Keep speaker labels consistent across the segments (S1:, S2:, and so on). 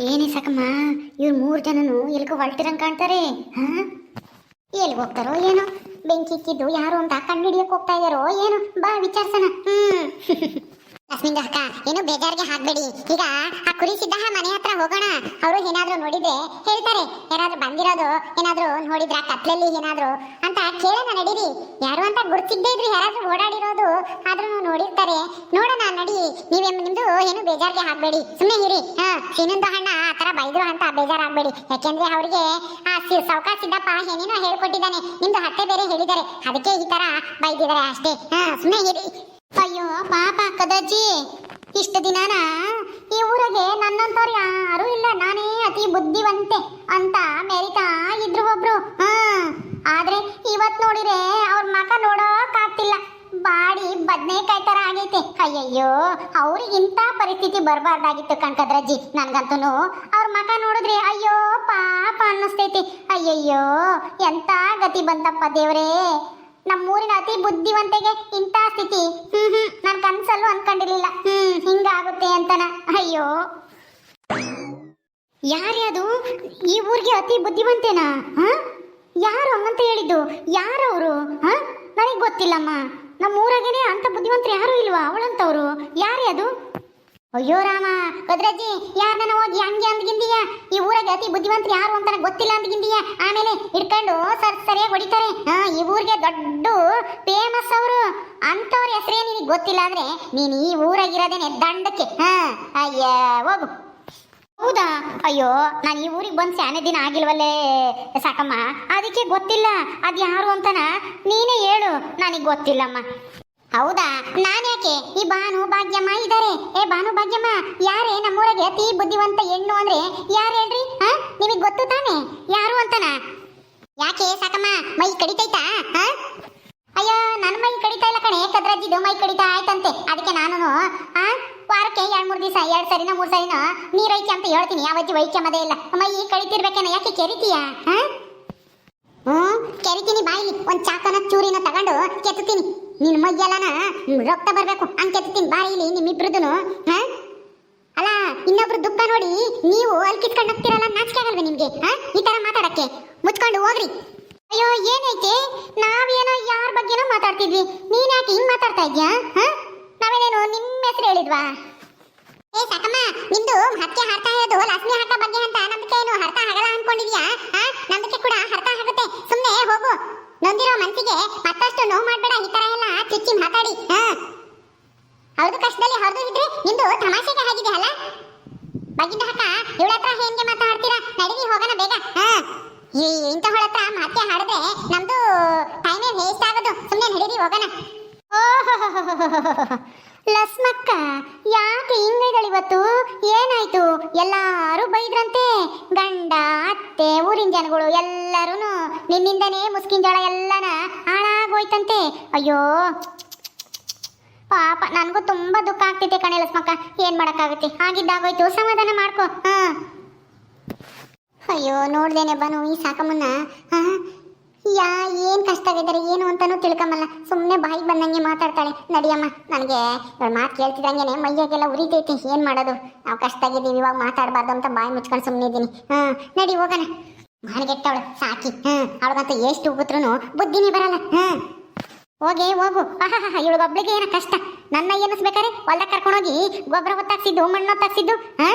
S1: ಏನೇ ಸಾಕಮ್ಮ, ಇವ್ರು ಮೂರು ಜನನು ಎಲ್ಗೋ ಹೊಲ್ಟಿರಂಗ್ ಕಾಣ್ತಾರೆ, ಹಾ? ಎಲ್ಲಿ ಹೋಗ್ತಾರೋ ಏನೋ? ಬೆಂಕಿ ಇಕ್ಕಿದ್ದು ಯಾರು ಅಂತ ಕಣ್ಣು ಹಿಡಿಯಕ್ ಹೋಗ್ತಾ ಇದಾರೋ ಏನು? ಬಾ, ವಿಚಾರಿಸೋಣ. ಹ್ಮ್. ಅಕ್ಕ ಏನು ಬೇಜಾರಿಗೆ ಹಾಕ್ಬೇಡಿ. ಈಗ ಆ ಕುರಿ ಸಿದ್ಧ ಮನೆ ಹತ್ರ ಹೋಗೋಣ. ಅವರು ಏನಾದ್ರೂ ನೋಡಿದ್ರೆ ಹೇಳ್ತಾರೆ. ಏನಾದ್ರೂ ಬಂದಿರೋದು ಏನಾದ್ರೂ ನೋಡಿದ್ರ? ಕತ್ಲಲ್ಲಿ ಏನಾದ್ರೂ ಕೇಳೋಣ ನಡೀರಿ. ಯಾರು ಅಂತ ಗುರ್ತಿದ್ದೇ ಇದ್ರಿ, ಯಾರಾದ್ರೂ ಓಡಾಡಿರೋದು ಆದ್ರೂ ನೋಡಿರ್ತಾರೆ. ನೋಡೋಣ ನಡಿ. ನೀವೇ ನಿಮ್ದು ಏನು ಬೇಜಾರಿಗೆ ಹಾಕ್ಬೇಡಿ. ಸುಮ್ಮನೆ ಇರಿ. ಹಾ, ಸೀನಂದು ಹಣ್ಣ ಆ ತರ ಬೈದ್ರು ಅಂತ ಬೇಜಾರಾಗ್ಬೇಡಿ. ಯಾಕೆಂದ್ರೆ ಅವ್ರಿಗೆ ಆ ಸೌಕಾಶ ಸಿದ್ದಪ್ಪ ಏನೇನೋ ಹೇಳ್ಕೊಟ್ಟಿದ್ದಾನೆ. ನಿಮ್ದು ಹತ್ತೆ ಬೇರೆ ಹೇಳಿದ್ದಾರೆ. ಅದಕ್ಕೆ ಈ ತರ ಬೈದಿದ್ದಾರೆ ಅಷ್ಟೇ. ಹಾ ಸುಮ್ಮನೆ ಇರಿ. ಅಯ್ಯೋ, ಪಾಪ ಕದಜ್ಜಿ. ಇಷ್ಟು ದಿನಾನ ಈ ಊರಿಗೆ ನನ್ನಂತವ್ರು ಯಾರೂ ಇಲ್ಲ. ನಾನೇ ಅತಿ ಬುದ್ಧಿವಂತೆ ಅಂತ ಮೆರಿತಾ ಇದ್ರು ಒಬ್ರು. ಹಾ. ಆದ್ರೆ ಇವತ್ ನೋಡಿದ್ರೆ ಅವ್ರ ಮಕ ನೋಡೋಕ್ಕಾಗ್ತಿಲ್ಲ ಬಾಡಿ ಬದ್ನೇಕಾಯಿ ತರ ಆಗೈತೆ. ಅಯ್ಯಯ್ಯೋ ಅವ್ರಿಗೆ ಇಂಥ ಪರಿಸ್ಥಿತಿ ಬರಬಾರ್ದಾಗಿತ್ತು ಕಣ್ಕದ್ರಜ್ಜಿ ನನ್ಗಂತೂ ಅವ್ರ ಮಕ ನೋಡಿದ್ರೆ ಅಯ್ಯೋ, ಪಾಪ ಅನ್ನಿಸ್ತೈತಿ. ಅಯ್ಯಯ್ಯೋ, ಎಂತ ಗತಿ ಬಂತಪ್ಪ ದೇವ್ರೇ. ನಮ್ಮೂರಿನ ಅತಿ ಬುದ್ಧಿವಂತೆಗೆ ಇಂಥ ಸ್ಥಿತಿ. ಹ್ಮ್ ಹ್ಮ್, ನಾನು ಕನ್ಸಲ್ಲೂ ಅನ್ಕೊಂಡಿರ್ಲಿಲ್ಲ. ಹ್ಮ್, ಹಿಂಗಾಗುತ್ತೆ ಅಂತನ. ಅಯ್ಯೋ. ಯಾರ್ಯಾದು? ಈ ಊರಿಗೆ ಅತಿ ಬುದ್ಧಿವಂತೇನಾ? ಹ? ಯಾರು ಹಂಗಂತ ಹೇಳಿದ್ದು? ಅವರು ಹ? ನನಗೆ ಗೊತ್ತಿಲ್ಲಮ್ಮ. ನಮ್ಮ ಊರಾಗೇನೆ ಅಂತ ಬುದ್ಧಿವಂತರು ಯಾರು ಇಲ್ವಾ? ಅವಳಂತವ್ರು. ಯಾರೇ ಅದು? ಅಯ್ಯೋ ರಾಮ ಕದ್ರಜ್ಜಿ ಯಾರನ್ನ ಹೋಗಿ ಹಂಗೆ ಅಂದ್ಗಿಂದೀಯ? ಈ ಊರಾಗ ಅತಿ ಬುದ್ಧಿವಂತರು ಯಾರು ಅಂತ ಗೊತ್ತಿಲ್ಲ ಅಂದ್ಗಿಂದೀಯ? ಆಮೇಲೆ ಹಿಡ್ಕೊಂಡು ಸರ್ ಸರಿಯಾಗಿ ಹೊಡಿತಾರೆ. ಹಾ, ಈ ಊರಿಗೆ ದೊಡ್ಡ ಫೇಮಸ್ ಅವರು. ಅಂಥವ್ರ ಹೆಸರೇ ನಿನಗೆ ಗೊತ್ತಿಲ್ಲ ಅಂದ್ರೆ ನೀನು ಈ ಊರಾಗಿರೋದೇನೆ ದಂಡಕ್ಕೆ. ಹಾ, ಅಯ್ಯ, ಹೋಗು. ಹೌದಾ? ಅಯ್ಯೋ, ನಾನು ಈ ಊರಿಗೆ ಬಂದು ಸ್ಯಾನೆ ದಿನ ಆಗಿಲ್ವಲ್ಲೇ, ಸಾಕಮ್ಮ. ಅದಕ್ಕೆ ಗೊತ್ತಿಲ್ಲ. ಅದು ಯಾರು ಅಂತನ? ನೀನೇ ಹೇಳು. ನನಗೆ ಗೊತ್ತಿಲ್ಲಮ್ಮ. ಹೌದಾ? ನಾನು ಯಾಕೆ? ಈ ಭಾನು ಭಾಗ್ಯಮ್ಮ ಇದ್ದಾರೆ ಏ, ಭಾನು ಭಾಗ್ಯಮ್ಮ, ಯಾರೇ ನಮ್ಮೂರಿಗೆ ಅತಿ ಬುದ್ಧಿವಂತ ಹೆಣ್ಣು ಅಂದ್ರೆ ಯಾರು ಹೇಳ್ರಿ? ಹಾ? ನಿಮಗೆ ಗೊತ್ತು ತಾನೆ? ಯಾರು ಅಂತನ? ಯಾಕೆ ಸಾಕಮ್ಮ, ಮೈ ಕಡಿತೈತಾ? ಹಾ? ಅಯ್ಯೋ ನನ್ನ ಮೈ ಕಡಿತಾ ಇಲ್ಲ ಕಣೆ, ಕದ್ರಜ್ಜಿದು ಮೈ ಕಡಿತಾ ಆಯ್ತಂತೆ. ಅದಕ್ಕೆ ನಾನು ಆ ವಾರಕ್ಕೆ ಮೂರು ದಿವಸ, ಎರಡು ಸರಿನ, ಮೂರು ಸರಿನ? ನೀರ್ ಐಕೆ ಅಂತ ಹೇಳ್ತೀನಿ ಯಾವಜ್ಜಿ ವೈಕ್ಯಮದೇ ಇಲ್ಲ. ಅಮ್ಮ, ಈ ಕಳಿತಿರ್ಬೇಕೇನ ಯಾಕೆ ಕೆರಿತೀಯ? ಹಾ? ಹ್ಮ್ ಕೆರಿತೀನಿ ಬಾಯಿಲಿ, ಒಂದ್ ಚಾಕನ, ಚೂರಿನ ತಗೊಂಡು ಕೆತ್ತುತ್ತೀನಿ. ನಿನ್ ಮೈಯಲ್ಲನ ರಕ್ತ ಬರ್ಬೇಕು, ಹಂಗ್ ಕೆತ್ತುತ್ತೀನಿ, ಬಾಯಿಲಿ, ನಿಮ್ಮಿಬ್ರದುನು, ಹಾ? ಅಲ್ಲ, ಇನ್ನೊಬ್ರು ದುಃಖ ನೋಡಿ, ನೀವು ಅಲ್ಲಿ ಕಿತ್ಕೊಂಡು ಹೋಗ್ತಿರಲ್ಲ, ನಾಚಿಕೆ ಆಗಲ್ವೇ ನಿಮ್ಗೆ, ಹಾ? ಈ ತರ ಮಾತಾಡಕ್ಕೆ. ಮುಚ್ಕೊಂಡು ಹೋಗ್ರಿ. ಅಯ್ಯೋ, ಏನೈತೆ? ನಾವೇನೋ ಯಾರ ಬಗ್ಗೆನೋ ಮಾತಾಡ್ತಿದ್ವಿ. ನೀನ್ ಯಾಕೆ ಹಿಂಗ್ ಮಾತಾಡ್ತಾ ಇದ್ಯಾ, ಹಾ? ನಾವೇನೇನು ನಿಮ್ಮ ಹೆಸರು ಹೇಳಿದ್ವಾ? ಏ, ಸಾಕಮ್ಮ ನಿಮ್ದು ಹತ್ಯೆ ಹರ್ತ ಇರೋದು ಲಕ್ಷ್ಮಿ ಹರ್ತ ಬಗ್ಗೆ ಅಂತ ನಂಬಿಕೆ ಏನು ಹರ್ತ ಆಗಲ್ಲ ಅನ್ಕೊಂಡಿದ್ಯಾ? ಹಾ ನಂಬಿಕೆ ಕೂಡ ಹರ್ತ ಆಗುತ್ತೆ. ಸುಮ್ಮನೆ ಹೋಗು. ನೊಂದಿರೋ ಮನಸ್ಸಿಗೆ ಮತ್ತಷ್ಟು ನೋವು ಮಾಡಬೇಡ, ಈ ತರ ಎಲ್ಲ ಚುಚ್ಚಿ ಮಾತಾಡಿ. ಹಾ ಅವ್ರದ್ದು ಕಷ್ಟದಲ್ಲಿ ಹೊರದು ಇದ್ರೆ ನಿಮ್ದು ತಮಾಷೆಗೆ ಆಗಿದೆ ಅಲ್ಲ ಬಗ್ಗಿಂದ ಹಕ್ಕ ಇವಳ ಹೆಂಗೆ ಮಾತಾಡ್ತೀರಾ? ನಡೀರಿ, ಹೋಗೋಣ ಬೇಗ. ಹಾ ಈ ಇಂಥವಳ ಹತ್ರ ಮಾತೆ ಹಾಡಿದ್ರೆ ನಮ್ದು ಟೈಮೇ ವೇಸ್ಟ್ ಆಗೋದು? ಸುಮ್ಮನೆ ನಡೀರಿ, ಹೋಗೋಣ. ಲಸ್ಮಕ್ಕ, ಯಾಕೆ ಇವತ್ತು ಏನಾಯ್ತು? ಎಲ್ಲಾರು ಬೈದ್ರಂತೆ. ಗಂಡ, ಅತ್ತೆ, ಊರಿನ ಜನಗಳು ಎಲ್ಲರೂ ನಿನ್ನಿಂದನೇ ಮುಸ್ಕಿನ ಜೋಳ ಎಲ್ಲನ ಹಾಳಾಗೋಯ್ತಂತೆ. ಅಯ್ಯೋ! ಪಾಪ, ನನಗೂ ತುಂಬಾ ದುಃಖ ಆಗ್ತೈತೆ ಕಣೆ ಲಸ್ಮಕ್ಕ. ಏನ್ ಮಾಡಕ್ಕಾಗುತ್ತೆ? ಆಗಿದ್ದಾಗೋಯ್ತು ಸಮಾಧಾನ ಮಾಡ್ಕೋ. ಹ ಅಯ್ಯೋ, ನೋಡ್ದೇನೆ ಬನು, ಈ ಸಾಕಮ್ಮನ್ನ. ಹಾ ಯಾ, ಏನ್ ಕಷ್ಟ ಆಗಿದ್ದಾರೆ ಏನು ಅಂತಾನೂ ತಿಳ್ಕೊಂಬಲ್ಲ. ಸುಮ್ಮನೆ ಬಾಯಿಗೆ ಬಂದಂಗೆ ಮಾತಾಡ್ತಾಳೆ. ನಡಿಯಮ್ಮ, ನನಗೆ ಇವಳ ಮಾತು ಕೇಳ್ತಿದಂಗೆನೆ ಮೈಯಾಗೆಲ್ಲ ಉರಿತೈತಿ. ಏನ್ ಮಾಡೋದು? ನಾವು ಕಷ್ಟ ಆಗಿದ್ದೀವಿ ಇವಾಗ ಮಾತಾಡಬಾರ್ದು ಅಂತ ಬಾಯಿ ಮುಚ್ಕೊಂಡು ಸುಮ್ಮನೆ ಇದ್ದೀನಿ. ಹಾ ನಡಿ ಹೋಗೋಣ. ಮನೆಗೆಟ್ಟವಳು ಸಾಕಿ. ಹ್ಮ್, ಅವಳಗಂತೂ ಎಷ್ಟು ಉಗುತ್ರು ಬುದ್ಧಿನೇ ಬರಲ್ಲ. ಹಾ ಹೋಗಿ, ಹೋಗು. ಇವಳಿಗೊಬ್ಳಿಗೆ ಏನ ಕಷ್ಟ. ನನ್ನ ಏನಿಸ್ಬೇಕಾರೆ ಹೊಲ್ದಾಗ ಕರ್ಕೊಂಡೋಗಿ ಗೊಬ್ಬರ ಹೊತ್ತಾಕ್ಸಿದ್ದು ಮಣ್ಣು ಹೊತ್ತಾಕ್ಸಿದ್ದು ಹಾ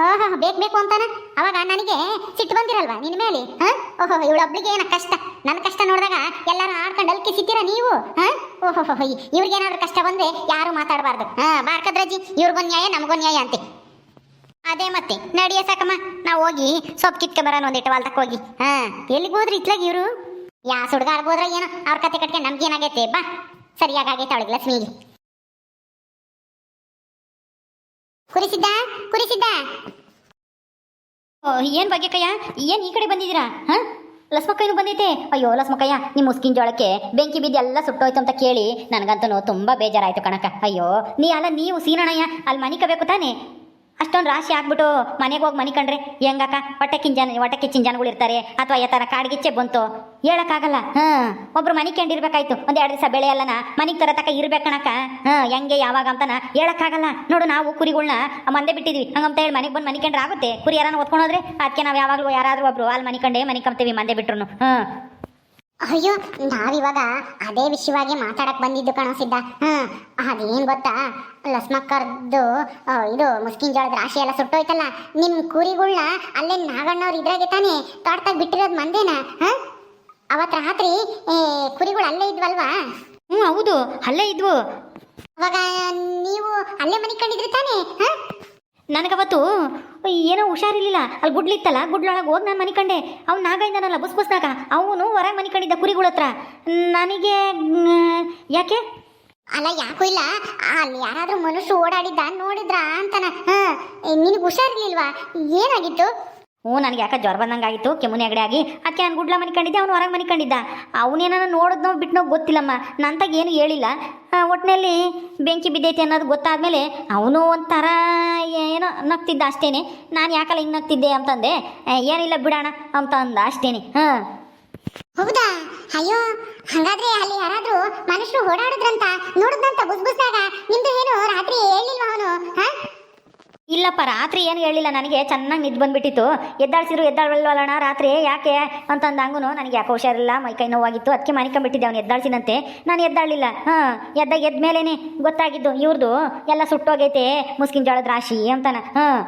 S1: ಓಹೋ ಬೇಕು ಬೇಕು ಅಂತಾನ? ಅವಾಗ ನನಗೆ ಸಿಟ್ಟು ಬಂದಿರಲ್ವಾ ನಿನ್ನ ಮೇಲೆ? ಹಾ? ಓಹೋ ಇವಳೊಬ್ಳಿಗೆ ಏನ ಕಷ್ಟ. ನನ್ನ ಕಷ್ಟ ನೋಡಿದಾಗ ಎಲ್ಲರೂ ಆಡ್ಕೊಂಡು ಅಲ್ಕಿಸಿದ್ದೀರಾ ನೀವು? ಹಾ? ಓಹೋ ಇವ್ರಿಗೇನಾದ್ರೂ ಕಷ್ಟ ಬಂದ್ರೆ ಯಾರು ಮಾತಾಡಬಾರ್ದು. ಹಾ ಬಾರ್ಕದ್ರಜ್ಜಿ ಇವ್ರಿಗೊಂದು ನ್ಯಾಯ ನಮಗೊಂದು ನ್ಯಾಯ ಅಂತೆ. ಅದೇ ಮತ್ತೆ, ನಡಿಯ ಸಾಕಮ್ಮ. ನಾವು ಹೋಗಿ ಸೊಪ್ಪು ಕಿತ್ಕೆ ಬರೋಣ ಒಂದಿಟ್ಟು ಹೋಗಿ. ಹಾ, ಎಲ್ಲಿಗೆ ಹೋದ್ರಿ ಇತ್ಲಾಗ ಇವರು? ಯಾ ಸುಡ್ಗಾರ್ ಹೋದ್ರ ಏನೋ? ಅವ್ರ ಕತೆ ಕಟ್ಕೊಂಡು ನಮ್ಗೇನಾಗೈತೆ, ಬಾ. ಸರಿಯಾಗೈತೆ ಅವಳಿಗೆ ಲಕ್ಷ್ಮಿಗೆ. ಕುರಿಸಿದ್ದ? ಕುರಿಸಿದ್ದ?
S2: ಓ, ಬಗ್ಗೆ ಭಾಗ್ಯಕ್ಕಯ್ಯ? ಏನ್ ಈ ಕಡೆ ಬಂದಿದ್ದೀರಾ? ಹ? ಲಸ್ಮಕ್ಕಯ್ಯನು ಬಂದೈತೆ. ಅಯ್ಯೋ ಲಸ್ಮಕ್ಕಯ್ಯ ನಿಮ್ಮ ಮುಸ್ಕಿನ ಜೋಳಕ್ಕೆ ಬೆಂಕಿ ಬಿದ್ದು ಎಲ್ಲ ಸುಟ್ಟೋಯ್ತು ಅಂತ ಕೇಳಿ ನನಗಂತೂ ತುಂಬಾ ಬೇಜಾರಾಯ್ತು ಕಣಕ್ಕ. ಅಯ್ಯೋ ನೀ ಅಲ್ಲ ನೀವು ಸೀನಣ್ಣಯ್ಯ ಅಲ್ಲಿ ಮನಿಕಬೇಕು ತಾನೆ? ಅಷ್ಟೊಂದು ರಾಶಿ ಹಾಕ್ಬಿಟ್ಟು ಮನೆಗೆ ಹೋಗಿ ಮನೆ ಕಂಡ್ರೆ ಹೆಂಗಕ್ಕ? ಹೊಟ್ಟೆ ಜನ ಹೊಟ್ಟೆ ಜನಗಳು ಇರ್ತಾರೆ. ಅಥವಾ ಈ ಥರ ಕಾಡ್ಗಿಚ್ಚೆ ಬಂತು. ಹೇಳೋಕ್ಕಾಗಲ್ಲ. ಹ್ಞೂ ಒಬ್ರು ಮನೆ ಕಂಡಿರ್ಬೇಕಾಯ್ತು. ಒಂದು ಎರಡು ದಿವಸ ಬೆಳೆ ಅಲ್ಲನ ಮನೆಗೆ ತರ ತಕ್ಕ ಇರ್ಬೇಕಣಕ್ಕ ಹ್ಞೂ ಹೆಂಗೆ, ಯಾವಾಗ ಅಂತನ ಹೇಳೋಕ್ಕಾಗಲ್ಲ. ನೋಡು, ನಾವು ಕುರಿಗಳನ್ನ ಮಂದೆ ಬಿಟ್ಟಿದ್ವಿ. ಹಂಗಂತ ಹೇಳಿ ಮನೆಗೆ ಬಂದು ಮನೆ ಕಂಡ್ರೆ ಆಗುತ್ತೆ. ಕುರಿ ಯಾರನ್ನ ಓದ್ಕೊಂಡೋದ್ರೆ ಅದಕ್ಕೆ ನಾವು ಯಾವಾಗಲೂ ಯಾರಾದರೂ ಒಬ್ರು ಅಲ್ಲಿ ಮನೆ ಕಂಡೇ ಮನೆ ಕಂಬ್ತೀವಿ ಮಂದೆ ಬಿಟ್ರು ಹಾಂ.
S1: ಅಯ್ಯೋ ನಾವಿವಾಗ ಅದೇ ವಿಷಯವಾಗಿ ಮಾತಾಡಕ್ ಬಂದಿದ್ದು ಕಾಣಿಸಿದ್ದ ಹ್ಮ್ ಅದೇನ್ ಗೊತ್ತಾ? ಲಸ್ಮಕ್ಕರ್ದು ಇದು ಮುಸ್ಕಿನ್ ಜೋಳದ ರಾಶಿ ಎಲ್ಲ ಸುಟ್ಟೋಯ್ತಲ್ಲ. ನಿಮ್ಮ ಕುರಿಗಳ್ನ ಅಲ್ಲೇ ನಾಗಣ್ಣವ್ರು ಇದ್ರಾಗೆ ತಾನೇ ತೋಟದಾಗ ಬಿಟ್ಟಿರೋದು ಮಂದೇನ? ಹ? ಅವತ್ ರಾತ್ರಿ ಕುರಿಗಳು ಅಲ್ಲೇ ಇದ್ವಲ್ವಾ?
S2: ಹ್ಞೂ ಹೌದು ಅಲ್ಲೇ ಇದ್ವು.
S1: ಅವಾಗ ನೀವು ಅಲ್ಲೇ ಮನಿಕೊಂಡಿದ್ರಿ ತಾನೇ? ಹ?
S2: ನನಗವತ್ತು ಏನೋ ಹುಷಾರಿರ್ಲಿಲ್ಲ. ಅಲ್ಲಿ ಗುಡ್ಲಿತ್ತಲ್ಲ ಗುಡ್ಲೊಳಗೆ ಹೋಗಿ ನಾನು ಮನಿಕಂಡೆ. ಅವ್ನು ಇದ್ದಾನಲ್ಲ ಬುಸ್ ಬಸ್ನಾಗ ಅವನು ಹೊರಗೆ ಮನಿಕಂಡಿದ್ದ ಕುರಿಗಳ ಹತ್ರ. ನನಗೆ ಯಾಕೆ?
S1: ಅಲ್ಲ, ಯಾಕೂ ಇಲ್ಲ. ಅಲ್ಲಿ ಯಾರಾದರೂ ಮನುಷ್ಯರು ಓಡಾಡಿದ್ದ ನೋಡಿದ್ರ ಅಂತನ. ಹಾಂ ನಿನಗೆ ಹುಷಾರಿರ್ಲಿಲ್ವಾ? ಏನಾಗಿತ್ತು?
S2: ಹ್ಞೂ ನನಗೆ ಯಾಕೆ ಜ್ವರ ಬಂದಂಗೆ ಆಗಿತ್ತು ಕೆಮ್ಮು ನೆಗಡಿ ಆಗಿ. ಅದಕ್ಕೆ ನಾನು ಗುಡ್ಲ ಮನೆ ಕಂಡಿದ್ದೆ ಅವನು ಹೊರಗೆ ಮನೆ ಕಂಡಿದ್ದ. ಅವನೇನ ನೋಡಿದ್ನೋ ಬಿಟ್ನೋ ಗೊತ್ತಿಲ್ಲಮ್ಮ. ನಂತಾಗ ಏನು ಹೇಳಿಲ್ಲ. ಒಟ್ಟಿನಲ್ಲಿ ಬೆಂಕಿ ಬಿದ್ದೈತೆ ಅನ್ನೋದು ಗೊತ್ತಾದಮೇಲೆ ಅವನು ಒಂಥರ ಏನೋ ನಗ್ತಿದ್ದ ಅಷ್ಟೇನೆ. ನಾನು ಯಾಕಲ್ಲ ಹಿಂಗೆ ನಗ್ತಿದ್ದೆ ಅಂತಂದೆ. "ಏ, ಏನಿಲ್ಲ ಬಿಡೋಣ ಅಂತ ಅಂದ ಅಷ್ಟೇನೆ. ಹಾಂ.
S1: ಹೌದಾ? ಅಯ್ಯೋ ಹಂಗಾದ್ರೆ ಅಲ್ಲಿ ಯಾರಾದ್ರೂ ಮನುಷ್ಯರು ಓಡಾಡಿದ್ರಂತ ನೋಡಿದ್ರಂತ ಬುಸ್ ಬುಸ್ದಾಗ ನಿಮ್ದು ಏನು ರಾತ್ರಿ ಹೇಳಿಲ್ವಾ ಅವನು? ಹ?
S2: ಇಲ್ಲಪ್ಪ, ರಾತ್ರಿ ಏನು ಹೇಳಿಲ್ಲ ನನಗೆ? ಚೆನ್ನಾಗಿ ನಿದ್ದು ಬಂದ್ಬಿಟ್ಟಿತ್ತು. ಎದ್ದಾಳ್ಸಿದ್ರು ಎದ್ದಾಳವಲ್ಲಣ್ಣ ರಾತ್ರಿ? ಯಾಕೆ? ಅಂತಂದಂಗೂ ನನಗೆ ಯಾಕೆ ಹುಷಾರಿಲ್ಲ, ಮೈ ಕೈ ನೋವಾಗಿತ್ತು. ಅದಕ್ಕೆ ಮಾಡ್ಕೊಂಬಿಟ್ಟಿದ್ದೆ ಅವ್ನು ಎದ್ದಾಳ್ಸಿದಂತೆ ನಾನು ಎದ್ದಾಳಿಲ್ಲ ಹಾಂ ಎದ್ದಾಗ ಎದ್ದ ಮೇಲೇ ಗೊತ್ತಾಗಿದ್ದು ಇವ್ರದ್ದು ಎಲ್ಲ ಸುಟ್ಟೋಗೈತೆ, ಮುಸ್ಕಿನ್ ಜೋಳದ ರಾಶಿ ಅಂತಾನ. ಹಾಂ,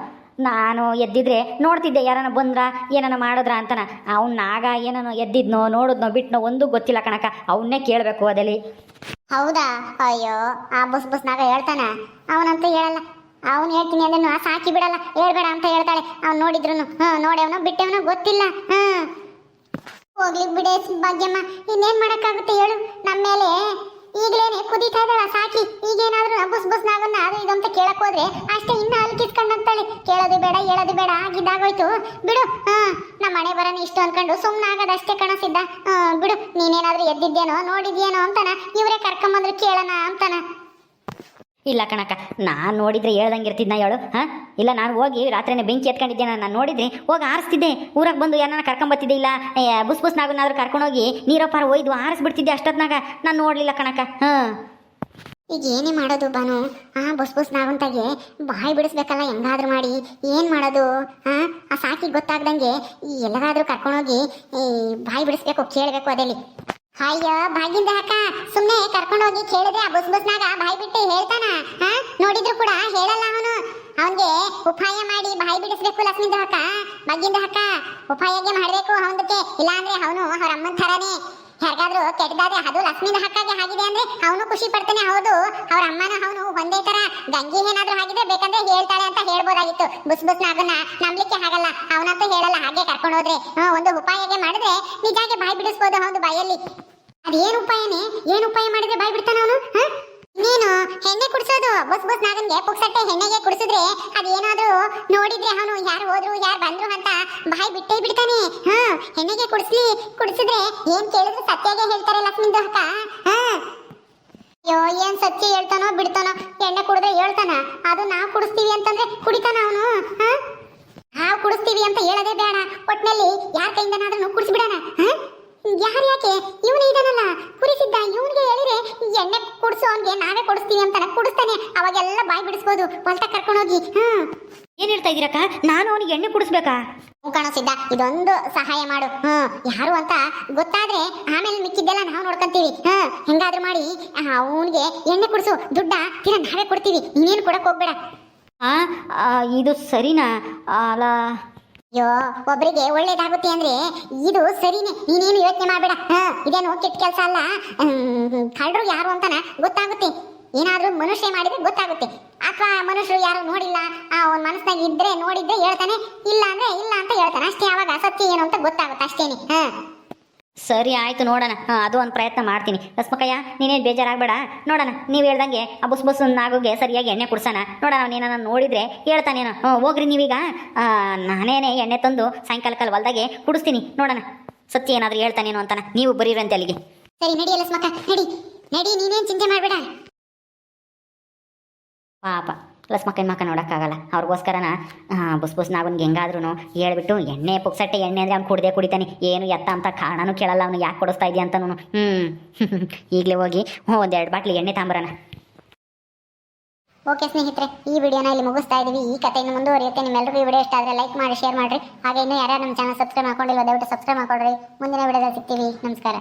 S2: ನಾನು ಎದ್ದಿದ್ರೆ ನೋಡ್ತಿದ್ದೆ ಯಾರನ್ನ ಬಂದ್ರ, ಏನನ ಮಾಡಿದ್ರ ಅಂತಾನ. ಅವ್ನ ನಾಗ ಏನನೋ ಎದ್ದಿದ್ನೋ, ನೋಡಿದ್ನೋ, ಬಿಟ್ನೋ ಒಂದು ಗೊತ್ತಿಲ್ಲ ಕಣಕ ಅವನ್ನೇ ಕೇಳಬೇಕು ಅದಲ್ಲಿ.
S1: ಹೌದಾ? ಅಯ್ಯೋ, ಆ ಬಸ್ ಬಸ್ನಾಗ ಹೇಳ್ತಾನ. ಅವನಂತೂ ಹೇಳಲ್ಲ. ಅವನು ಹೇಳ್ತೀನಿ ಅದನ್ನು ಸಾಕಿ ಬಿಡಲ್ಲ, ಹೇಳ್ಬೇಡ ಅಂತ ಹೇಳ್ತಾಳೆ. ಅವ್ನು ನೋಡಿದ್ರು ಹ್ಞೂ ನೋಡ್ಯವನೋ ಬಿಟ್ಟೆವನ ಗೊತ್ತಿಲ್ಲ ಹ್ಮ್ ಹೋಗ್ಲಿ ಬಿಡೆ ಭಾಗ್ಯಮ್ಮ, ಇನ್ನೇನ್ ಮಾಡಕ್ಕಾಗುತ್ತೆ ಹೇಳು. ನಮ್ಮ ಮೇಲೆ ಈಗಲೇನೆ ಕುದೀತಾ ಇದ್ದಾಳ ಸಾಕಿ. ಈಗೇನಾದ್ರೂ ಬುಸ್ ಬುಸ್ ನಾಗನ್ನ ಅದು ಇದು ಅಂತ ಕೇಳಕ್ ಹೋದ್ರೆ ಅಷ್ಟೇ ಇನ್ನ ಅಲ್ಲಿ ಕಿತ್ಕೊಂಡಂತಾಳೆ ಕೇಳೋದು ಬೇಡ, ಹೇಳೋದು ಬೇಡ, ಆಗಿದ್ದಾಗೋಯ್ತು. ಬಿಡು, ಹಾ. ನಮ್ಮ ಮನೆ ಬರೋಣ ಇಷ್ಟು ಅನ್ಕೊಂಡು ಸುಮ್ಮನೆ ಅಷ್ಟೇ ಹಾ, ಬಿಡು, ನೀನೇನಾದ್ರೂ ಎದ್ದಿದ್ದೇನೋ, ನೋಡಿದ್ಯೇನೋ ಅಂತಾನ, ಇವರೇ ಕರ್ಕೊಂಬಂದ್ರು ಕೇಳೋಣ ಅಂತಾನ.
S2: ಇಲ್ಲ ಕಣಕ ನಾನು ನೋಡಿದ್ರೆ ಹೇಳ್ದಂಗೆ ಇರ್ತಿದ್ನ ಹೇಳು, ಹಾಂ? ಇಲ್ಲ, ನಾನು ಹೋಗಿ ರಾತ್ರಿನೇ ಬೆಂಕಿ ಎತ್ಕೊಂಡಿದ್ದೆ, ನಾನು ನೋಡಿದ್ರೆ ಹೋಗಿ ಆರಿಸ್ತಿದ್ದೆ. ಊರಾಗ ಬಂದು ಯಾರನ್ನ ಕರ್ಕೊಂಬತ್ತಿದ್ದೆ ಇಲ್ಲ ಬುಸ್ ಬುಸ್ ನಾಗನಾದ್ರೂ ಕರ್ಕೊಂಡೋಗಿ ನೀರಪ್ಪಾರ ಒಯ್ದು ಆರಿಸ್ಬಿಡ್ತಿದ್ದೆ ಅಷ್ಟೊತ್ನಾಗ. ನಾನು ನೋಡಲಿಲ್ಲ ಕಣಕ ಹಾಂ.
S1: ಈಗ ಏನೇ ಮಾಡೋದು ಬಾನು ಆ, ಬಸ್ ಬಸ್ ಬಾಯಿ ಬಿಡಿಸ್ಬೇಕಲ್ಲ, ಹೆಂಗಾದ್ರೂ ಮಾಡಿ. ಏನು ಮಾಡೋದು ಆ ಆ ಸಾಕಿ ಗೊತ್ತಾಗ್ದಂಗೆ ಎಲ್ಲಗಾದ್ರೂ ಕರ್ಕೊಂಡೋಗಿ ಬಾಯಿ ಬಿಡಿಸ್ಬೇಕು, ಕೇಳಬೇಕು ಅದೇಲಿ ಅಯ್ಯೋ, ಬಾಗಿಂದ ಸುಮ್ಮನೆ ಕರ್ಕೊಂಡು ಕರ್ಕೊಂಡೋಗಿ ಕೇಳಿದ್ರೆ ಆ ಬಸ್ ಬಾಯಿ ಬಿಟ್ಟು ಹೇಳ್ತಾನ. ಹಾ? ನೋಡಿದ್ರು ಕೂಡ ಹೇಳಲ್ಲ ಅವನು. ಅವನಿಗೆ ಉಪಾಯ ಮಾಡಿ ಬಾಯಿ ಬಿಡಿಸ್ಬೇಕು ಲಕ್ಷ್ಮಿಂದ ಅಕ್ಕ. ಬಾಗಿಂದ ಅಕ್ಕ ಉಪಾಯಗೆ ಮಾಡಬೇಕು ಅವನದಕ್ಕೆ. ಇಲ್ಲಾಂದ್ರೆ ಅವನು ಅವ್ರ ಅಮ್ಮನ ಥರನೇ. ಹೇಗಾದ್ರೂ ಕೆಟ್ಟದಾದ್ರೆ ಅದು ಲಕ್ಷ್ಮಿನ ಹಕ್ಕಾಗೆ ಆಗಿದೆ ಅಂದ್ರೆ ಅವನು ಖುಷಿ ಪಡ್ತಾನೆ, ಹೌದು. ಅವ್ರ ಅಮ್ಮನ ಅವನು ಒಂದೇ ತರ ಗಂಗಿ ಏನಾದ್ರೂ ಆಗಿದ್ರೆ ಬೇಕಂದ್ರೆ ಹೇಳ್ತಾಳೆ ಅಂತ ಹೇಳ್ಬೋದಾಗಿತ್ತು. ಬುಸ್ ಬುಸ್ ಅದನ್ನ ನಂಬಲಿಕ್ಕೆ ಆಗಲ್ಲ. ಅವನಂತೂ ಹೇಳಲ್ಲ, ಹಾಗೆ ಕರ್ಕೊಂಡು ಹೋದ್ರೆ. ಒಂದು ಉಪಾಯಗೆ ಮಾಡಿದ್ರೆ ನಿಜಾಗೆ ಬಾಯಿ ಬಿಡಿಸ್ಬೋದು ಅವನು ಬಾಯಲ್ಲಿ. ಅದೇನು ಉಪಾಯನೇ? ಏನು ಉಪಾಯ ಮಾಡಿದ್ರೆ ಬಾಯಿ ಬಿಡ್ತಾನೆ ಅವನು? ನೀನು ಹೆಣ್ಣೆ ಕುಡಿಸೋದು. ಬಸ್ ಬಸ್ ನಾಗನ್ಗೆ ಪುಕ್ಸಟ್ಟೆ ಹೆಣ್ಣೆಗೆ ಕುಡಿಸಿದ್ರೆ ಅದೇನಾದ್ರೂ ನೋಡಿದ್ರೆ ಅವನು ಯಾರು ಹೋದ್ರು, ಯಾರು ಬಂದ್ರು ಅಂತ ಬಾಯಿ ಬಿಟ್ಟೇ ಬಿಡ್ತಾನೆ. ಹಾ, ಹೆಣ್ಣೆಗೆ ಕುಡಿಸ್ಲಿ, ಕುಡಿಸಿದ್ರೆ ಏನ್ ಕೇಳಿದ್ರು ಸತ್ಯಾಗೆ ಹೇಳ್ತಾರೆ ಲಕ್ಷ್ಮಿಂದು ಅಕ್ಕ ಹಾ. ಅಯ್ಯೋ, ಏನ್ ಸತ್ಯ ಹೇಳ್ತಾನೋ ಬಿಡ್ತಾನೋ, ಎಣ್ಣೆ ಕುಡಿದ್ರೆ ಹೇಳ್ತಾನ. ಅದು ನಾವು ಕುಡಿಸ್ತೀವಿ ಅಂತಂದ್ರೆ ಕುಡಿತಾನ ಅವನು. ಹಾ. ನಾವು ಕುಡಿಸ್ತೀವಿ ಅಂತ ಹೇಳೋದೇ ಬೇಡ. ಒಟ್ನಲ್ಲಿ ಯಾರ ಕೈಯಿಂದನಾದ್ರೂ ಕುಡಿಸ್ಬಿಡೋಣ ಯಾರು ಯಾಕೆ? ಇವನು ಇದಾನಲ್ಲ. ಕುರಿಸಿದ್ದ ಇವನಿಗೆ ಹೇಳಿದ್ರೆ ಎಣ್ಣೆ ಕುಡಿಸೋ ಅವನಿಗೆ ನಾವೇ ಕೊಡಿಸ್ತೀವಿ ಅಂತಾನೆ ಕುಡಿಸ್ತಾನೆ. ಅವಾಗೆಲ್ಲ ಬಾಯಿ ಬಿಡಿಸ್ಬೋದು. ಹೊಲ್ತ ಕರ್ಕೊಂಡೋಗಿ ಹ್ಮ್.
S2: ಏನು ಹೇಳ್ತಾ ಇದ್ದೀರಕ್ಕ ನಾನು ಅವನಿಗೆ ಎಣ್ಣೆ ಕುಡಿಸ್ಬೇಕಾ?
S1: ಕಾಣಿಸಿದ್ದ ಇದೊಂದು ಸಹಾಯ ಮಾಡು. ಹ್ಮ್. ಯಾರು ಅಂತ ಗೊತ್ತಾದ್ರೆ ಆಮೇಲೆ ಮಿಕ್ಕಿದ್ದೆಲ್ಲ ನಾವು ನೋಡ್ಕೊಂತೀವಿ. ಹ್ಮ್. ಹೆಂಗಾದ್ರೂ ಮಾಡಿ ಅವನಿಗೆ ಎಣ್ಣೆ ಕುಡಿಸು ದುಡ್ಡ ತಿನ್ನ ನಾವೇ ಕೊಡ್ತೀವಿ. ನೀನೇನು ಕೊಡಕ್ ಹೋಗ್ಬೇಡ.
S2: ಆ, ಆ, ಇದು ಸರಿನಾ? ಅಲ್ಲ
S1: ಅಯ್ಯೋ, ಒಬ್ರಿಗೆ ಒಳ್ಳೇದಾಗುತ್ತೆ ಅಂದ್ರೆ ಇದು ಸರಿನೇ. ನೀನೇನು ಯೋಚನೆ ಮಾಡಬೇಡ. ಇದೇನು ಕೆಟ್ಟ ಕೆಲಸ ಅಲ್ಲ? ಕಳ್ಳರು ಯಾರು ಅಂತಾನ ಗೊತ್ತಾಗುತ್ತೆ. ಏನಾದರೂ ಮನುಷ್ಯ ಮಾಡಿದ್ರೆ ಗೊತ್ತಾಗುತ್ತೆ. ಅಥವಾ ಮನುಷ್ಯರು ಯಾರು ನೋಡಿಲ್ಲ, ಆ ಒಂದ್ ಮನಸ್ನಾಗ ಇದ್ರೆ ನೋಡಿದ್ರೆ ಹೇಳ್ತಾನೆ, ಇಲ್ಲ ಅಂದ್ರೆ ಇಲ್ಲ ಅಂತ ಹೇಳ್ತಾನೆ. ಅಷ್ಟೇ, ಅವಾಗ ಸತ್ಯ ಏನು ಅಂತ ಗೊತ್ತಾಗುತ್ತೆ ಅಷ್ಟೇನೆ. ಹಾ.
S2: ಸರಿ ಆಯ್ತು ನೋಡೋಣ. ಹಾಂ ಅದು ಒಂದು ಪ್ರಯತ್ನ ಮಾಡ್ತೀನಿ. ರಸ್ಮಕಯ್ಯ ನೀನೇನು ಬೇಜಾರಾಗಬೇಡ. ನೋಡೋಣ ನೀವು ಹೇಳ್ದಂಗೆ ಆ ಬುಸ್ ಬಸ್ ನಾಗುಗೆ ಸರಿಯಾಗಿ ಎಣ್ಣೆ ಕುಡ್ಸೋಣ. ನೋಡೋಣ ಅವನೇನ ನೋಡಿದರೆ ಹೇಳ್ತಾನೇನೋ. ಹ್ಞೂ ಹೋಗ್ರಿ ನೀವೀಗ. ನಾನೇನೆ ಎಣ್ಣೆ ತಂದು ಸಾಯಂಕಾಲ ಕಾಲ ಹೊಲ್ದಾಗೆ ಕುಡಿಸ್ತೀನಿ. ನೋಡೋಣ ಸತ್ಯ ಏನಾದರೂ ಹೇಳ್ತಾನೇನೋ ಅಂತಾನ. ನೀವು ಬರೀರಂತೆ ಅಲ್ಲಿಗೆ.
S1: ಸರಿ ನಡಿ ಲಸ್ಮಕ್ಕ ನಡಿ. ನಡಿ ನೀನೇನು ಚಿಂತೆ ಮಾಡಬೇಡ.
S2: ಪಾಪ. ಪ್ಲಸ್ ಮಕ್ಕಳ ಮಕ್ಕ ನೋಡೋಕ್ಕಾಗಲ್ಲ. ಅವ್ರಿಗೋಸ್ಕರನ ಬುಸ್ ಬುಸ್ ನಾವನ್ಗೆ ಹೆಂಗಾದ್ರೂ ಹೇಳ್ಬಿಟ್ಟು ಎಣ್ಣೆ ಪುಕ್ಸಟ್ಟೆ ಎಣ್ಣೆ ಅಂದರೆ ಅವ್ನು ಕುಡ್ದೇ ಕುಡಿತಾನೆ. ಏನು ಎತ್ತ ಅಂತ ಕಾರಣನೂ ಕೇಳಲ್ಲ ಅವನು ಯಾಕೆ ಕೊಡಿಸ್ತಾ ಇದೆಯಾ ಅಂತನೂ ಹ್ಞೂ ಈಗಲೇ ಹೋಗಿ, ಹ್ಞೂ, ಒಂದೆರಡು ಬಾಟ್ಲಿ ಎಣ್ಣೆ ತಾಂಬರಣ.
S1: ಓಕೆ ಸ್ನೇಹಿತರೆ, ಈ ವಿಡಿಯೋನ ಇಲ್ಲಿ ಮುಗಿಸ್ತಾ ಇದ್ದೀವಿ ಈ ಕಥೆ ಇನ್ನು ಮುಂದುವರಿಯುತ್ತೆ. ನಿಮ್ಮೆಲ್ಲರಿಗೂ ಈ ವಿಡಿಯೋ ಇಷ್ಟ ಆದರೆ ಲೈಕ್ ಮಾಡಿ, ಶೇರ್ ಮಾಡಿರಿ. ಹಾಗೆ ಇನ್ನೂ ಯಾರ್ಯಾರು ನಮ್ಮ ಚಾನಲ್ ಸಬ್ಸ್ಕ್ರೈಬ್ ಮಾಡ್ಕೊಂಡಿಲ್ಲ ದಯವಿಟ್ಟು ಸಬ್ಸ್ಕ್ರೈಬ್ ಮಾಡ್ಕೊಳ್ರಿ. ಮುಂದಿನ ವಿಡಿಯೋದಲ್ಲಿ ಸಿಗ್ತೀವಿ. ನಮಸ್ಕಾರ.